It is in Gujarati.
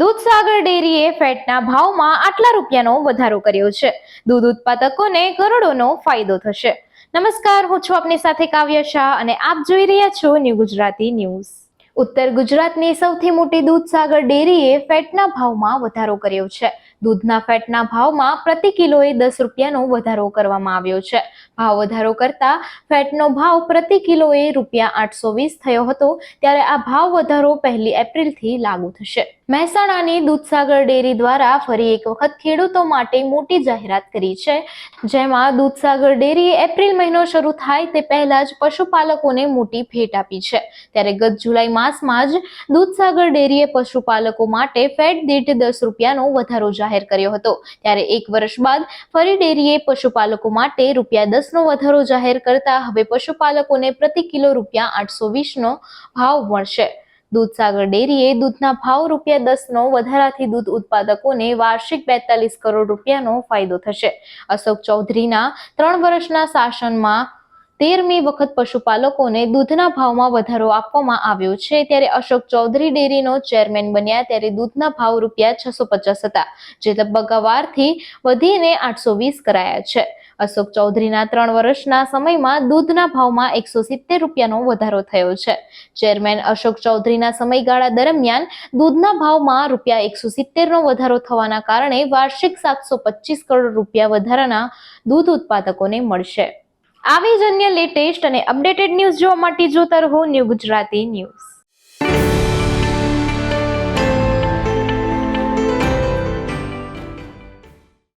દૂધસાગર ડેરીએ ફેટના ભાવમાં આટલા રૂપિયાનો વધારો કર્યો છે. દૂધ ઉત્પાદકોને કરોડોનો ફાયદો થશે. નમસ્કાર, હું છું આપની સાથે કાવ્ય શાહ અને આપ જોઈ રહ્યા છો ન્યૂ ગુજરાતી ન્યૂઝ. ઉત્તર ગુજરાતની સૌથી મોટી દૂધસાગર ડેરીએ ફેટના ભાવમાં વધારો કર્યો છે. દૂધના ફેટના ભાવમાં પ્રતિ કિલોએ દસ રૂપિયાનો વધારો કરવામાં આવ્યો છે. ભાવ વધારો કરતા ફેટનો ભાવ પ્રતિ કિલોએ રૂપિયા આઠસો વીસ થયો હતો, ત્યારે આ ભાવ વધારો પહેલી એપ્રિલથી લાગુ થશે. મહેસાણાની દૂધસાગર ડેરી દ્વારા ફરી એક વખત ખેડૂતો માટે મોટી જાહેરાત કરી છે. જેમાં દૂધસાગર ડેરીએ એપ્રિલ મહિનો શરૂ થાય તે પહેલા જ પશુપાલકોને મોટી ભેટ આપી છે. ત્યારે ગત જુલાઈ માસમાં જ દૂધસાગર ડેરીએ પશુપાલકો માટે ફેટ દીઠ દસ રૂપિયાનો વધારો જાહેર કર્યો હતો. ત્યારે એક વર્ષ બાદ ફરી ડેરીએ પશુપાલકો માટે રૂપિયા દસનો વધારો જાહેર કરતા હવે પશુપાલકોને પ્રતિ કિલો રૂપિયા આઠસો વીસનો ભાવ મળશે. દૂધસાગર ડેરીએ દૂધના ભાવ રૂપિયા દસનો વધારાથી દૂધ ઉત્પાદકોને વાર્ષિક બેતાલીસ કરોડ રૂપિયાનો ફાયદો થશે. અશોક ચૌધરીના ત્રણ વર્ષના શાસનમાં તેરમી વખત પશુપાલકોને દૂધના ભાવમાં વધારો આપવામાં આવ્યો છે. ત્યારે અશોક ચૌધરી ડેરીનો ચેરમેન બન્યા ત્યારે દૂધના ભાવ રૂપિયા છસો પચાસ હતા, જે તબક્કાવારથી વધીને આઠસો વીસ કરાયા છે. અશોક ચૌધરીના ત્રણ વર્ષના સમયમાં દૂધના ભાવમાં એકસો સિત્તેર રૂપિયાનો વધારો થયો છે. ચેરમેન અશોક ચૌધરીના સમયગાળા દરમિયાન દૂધના ભાવમાં રૂપિયા એકસો સિત્તેરનો વધારો થવાના કારણે વાર્ષિક સાતસો પચીસ કરોડ રૂપિયા વધારાના દૂધ ઉત્પાદકોને મળશે. આવી જ અન્ય લેટેસ્ટ અને અપડેટેડ ન્યૂઝ જોવા માટે જોતા રહો ન્યૂ ગુજરાતી ન્યૂઝ.